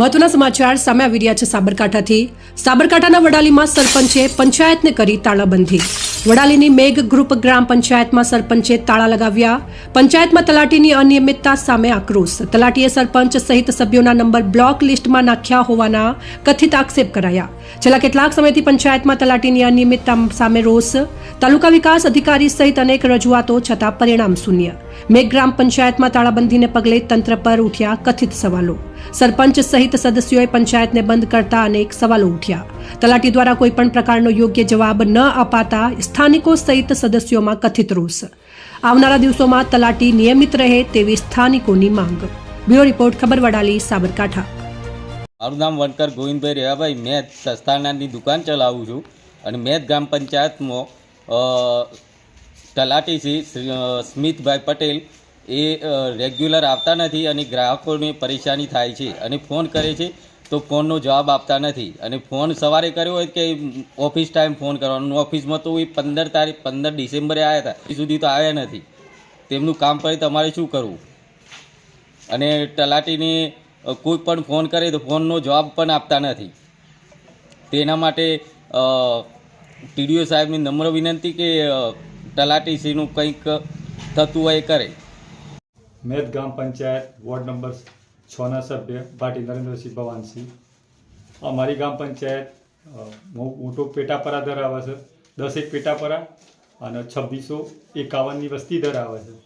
મહત્વના સમાચાર સામે આવી રહ્યા છે સાબરકાંઠાથી. સાબરકાંઠાના વડાલીમાં સરપંચે પંચાયતને કરી તાળાબંધી. વડાલીની મેઘ ગ્રુપ ગ્રામ પંચાયતમાં સરપંચે તાળા લગાવ્યા. પંચાયતમાં તલાટીની અનિયમિતતા સામે આક્રોશ. તલાટીએ સરપંચ સહિત સભ્યોના નંબર બ્લોક લિસ્ટમાં નાખ્યા હોવાના કથિત આક્ષેપ કરાયા. છેલ્લા કેટલાક સમયથી પંચાયતમાં તલાટીની અનિયમિતતા સામે રોષ. તાલુકા વિકાસ અધિકારી સહિત અનેક રજૂઆતો છતાં પરિણામ શૂન્ય. મેઘ પંચાયતમાં તાળાબંધીને પગલે તંત્ર પર ઉઠ્યા કથિત સવાલો. સરપંચ સહિત સદસ્યોએ પંચાયતને બંધ કરતા અનેક સવાલો ઉઠ્યા. તલાટી દ્વારા કોઈપણ પ્રકારનો યોગ્ય જવાબ ન અપાતા સ્થાનિકો સહિત સદસ્યોમાં કથિત રોષ. આવનારા દિવસોમાં તલાટી નિયમિત રહે તેવી સ્થાનિકોની માંગ. બ્યુરો રિપોર્ટ, ખબર વડાલી, સાબરકાંઠા. મારું નામ વનકર ગોવિંદભાઈ રેવાભાઈ. મેં સસ્તાનાની દુકાન ચલાવું છું અને મેં ગ્રામ પંચાયતમાં તલાટી શ્રી, સ્મિતભાઈ પટેલ. એ રેગ્યુલર આવતા નથી અને ગ્રાહકોને પરેશાની થાય છે અને ફોન કરે છે તો ફોનનો જવાબ આપતા નથી. અને ફોન સવારે કર્યો હોય કે ઓફિસ ટાઈમ ફોન કરવાનો. ઓફિસમાં તો એ પંદર તારીખ પંદર ડિસેમ્બરે આવ્યા હતા. એ સુધી તો આવ્યા નથી. તેમનું કામ પડે તમારે શું કરવું? અને તલાટીને કોઈ પણ ફોન કરે તો ફોનનો જવાબ પણ આપતા નથી. તેના માટે ટીડીઓ સાહેબની નમ્ર વિનંતી કે અ, તલાટીશ્રીનું કંઈક થતું હોય કરે. મેદ ગ્રામ પંચાયત વોર્ડ નંબર છના સભ્ય ભાટી નરેન્દ્રસિંહ ભવાનસિંહ અમારી ગ્રામ પંચાયત મોટો પેટાપરા ધરાવે છે. દસેક પેટાપરા અને છવ્વીસો એકાવનની વસ્તી ધરાવે છે.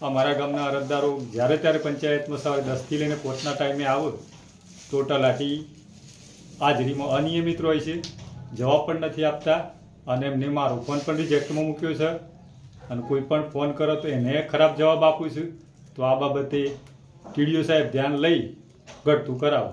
અમારા ગામના અરજદારો જ્યારે ત્યારે પંચાયતમાં સવારે દસથી લઈને પોચના ટાઈમે આવે તો તલાટી હાજરીમાં અનિયમિત હોય છે. જવાબ પણ નથી આપતા. અને એમને મારો ફોન પણ રિજેક્ટમાં મૂક્યો છે. અને કોઈ પણ ફોન કરો તો એને ખરાબ જવાબ આપું છું. તો આ બાબતે ટીડીઓ સાહેબ ધ્યાન લઈ ઘટતું કરાવો.